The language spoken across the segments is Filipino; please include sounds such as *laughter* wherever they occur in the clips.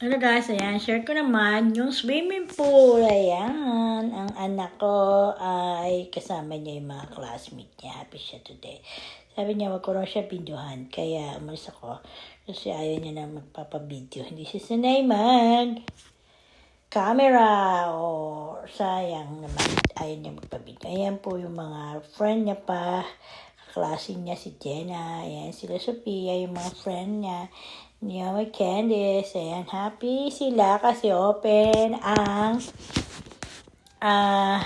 Hello guys, ayan, share ko naman yung swimming pool. Ayan, ang anak ko ay kasama niya yung mga classmate niya. Happy siya today. Sabi niya, wag ko raw siya videohan. Kaya umalis ako. Kasi ayaw niya na magpapabideo. Hindi siya sanay mag camera o sayang naman ayaw niya magpabideo. Ayan po yung mga friend niya pa. Kaklase niya si Jenna. Ayan sila Sophia, yung mga friend niya. Niya may Candice. Ayan, happy sila kasi open ang ah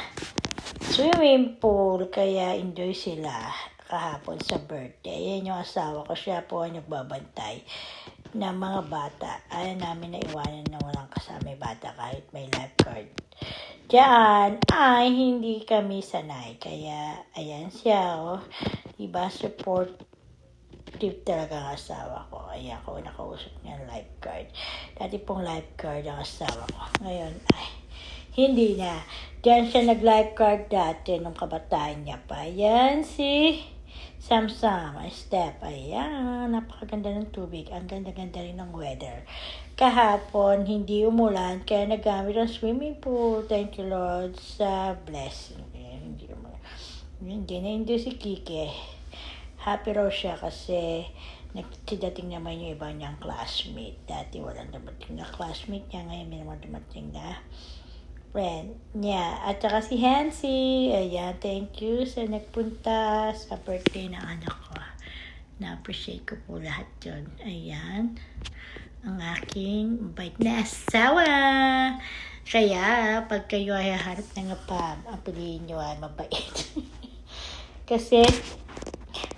swimming pool. Kaya enjoy sila kahapon sa birthday. Ayan yung asawa ko. Siya po ang nagbabantay na mga bata. Ayaw namin na iwanan na walang kasama bata kahit may. Diyan ay hindi kami sanay. Kaya, ayan siya, oh. Diba, supportive talaga ang asawa ko. Ayan ko, nakausap niya ang lifeguard. Dati pong lifeguard ang asawa ko. Ngayon, ay, hindi na. Diyan siya nag-lifeguard dati nung kabataan niya pa. Ayan si Samsam, ay step. Ayan, napakaganda ng tubig. Ang ganda-ganda rin ng weather. Kahapon, hindi umulan, kaya nagamit ang swimming pool. Thank you, Lord, sa blessing. Ayan, hindi umulan. Hindi na hindi si Kike. Happy raw siya kasi nagsidating naman yung iba niyang classmate. Dati walang dumating na classmate niya. Ngayon may naman dumating na friend niya. At saka si Hansi. Ayan, thank you sa nagpunta sa birthday ng anak ko. Na-appreciate ko po lahat yun. Ayan. Ang aking bait na asawa. Kaya, pag kayo ay haharap ng apam, ang piliin nyo ay mabait. *laughs* Kasi,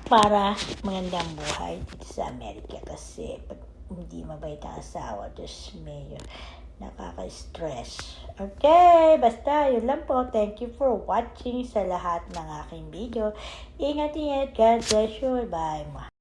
para magandang buhay dito sa Amerika. Kasi, pag hindi mabait ang asawa, Diyos mayo, nakaka-stress. Okay, basta, yun lang po. Thank you for watching sa lahat ng aking video. Ingat-ingat. God bless you. Bye.